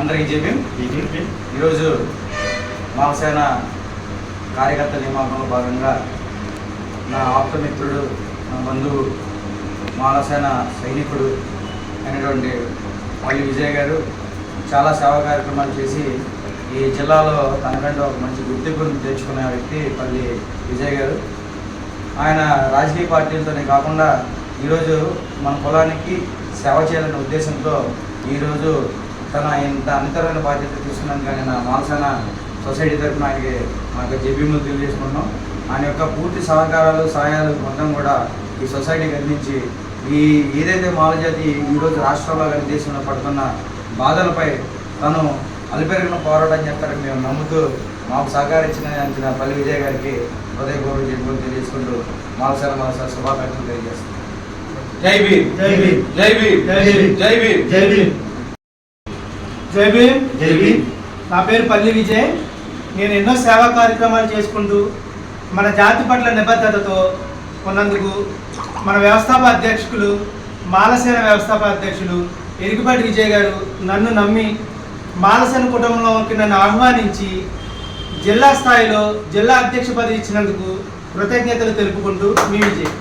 అందరికీ చెప్పి ఈరోజు మాలసేన కార్యకర్త నియామకంలో భాగంగా నా ఆప్తమిత్రుడు నా బంధువు మాలసేన సైనికుడు అయినటువంటి పల్లి విజయ్ గారు చాలా సేవా కార్యక్రమాలు చేసి ఈ జిల్లాలో తనకంటే ఒక మంచి గుర్తింపును తెచ్చుకునే వ్యక్తి పల్లి విజయ్ గారు. ఆయన రాజకీయ పార్టీలతోనే కాకుండా ఈరోజు మన కులానికి సేవ చేయాలనే ఉద్దేశంతో ఈరోజు తన ఇంత అనితరమైన బాధ్యత తీసుకున్నాను కానీ నా మాలసేన సొసైటీ తరఫున ఆయనకి మా యొక్క జబీములు తెలియజేసుకుంటున్నాం. ఆయన యొక్క పూర్తి సహకారాలు సహాయాలు మొత్తం కూడా ఈ సొసైటీకి అందించి ఈ ఏదైతే మాలజాతి ఈరోజు రాష్ట్రంలో కానీ దేశంలో పడుతున్న బాధలపై తను అలిపెరిగిన పోరాటం చేస్తారని మేము నమ్ముతూ మాకు సహకరించిన అంచిన పల్లి విజయ్ గారికి హృదయపూర్వక జన్మలు తెలియజేసుకుంటూ మాలసేన మాలసేన శుభాకాంక్షలు తెలియజేస్తాం జై భీమ్. జై భీమ్. జై భీమ్. జై భీమ్. జై భీమ్. జై భీమ్. జై భీమ్. నా పేరు పల్లి విజయ్. నేను ఎన్నో సేవా కార్యక్రమాలు చేసుకుంటూ మన జాతి పట్ల నిబద్ధతతో ఉన్నందుకు మన వ్యవస్థాపక అధ్యక్షులు మాలసేన వ్యవస్థాపక అధ్యక్షులు ఎరుగుపాటి విజయ్ గారు నన్ను నమ్మి మాలసేన కుటుంబంలోకి నన్ను ఆహ్వానించి జిల్లా స్థాయిలో జిల్లా అధ్యక్ష పదవి ఇచ్చినందుకు కృతజ్ఞతలు తెలుపుకుంటూ మీ విజయ్.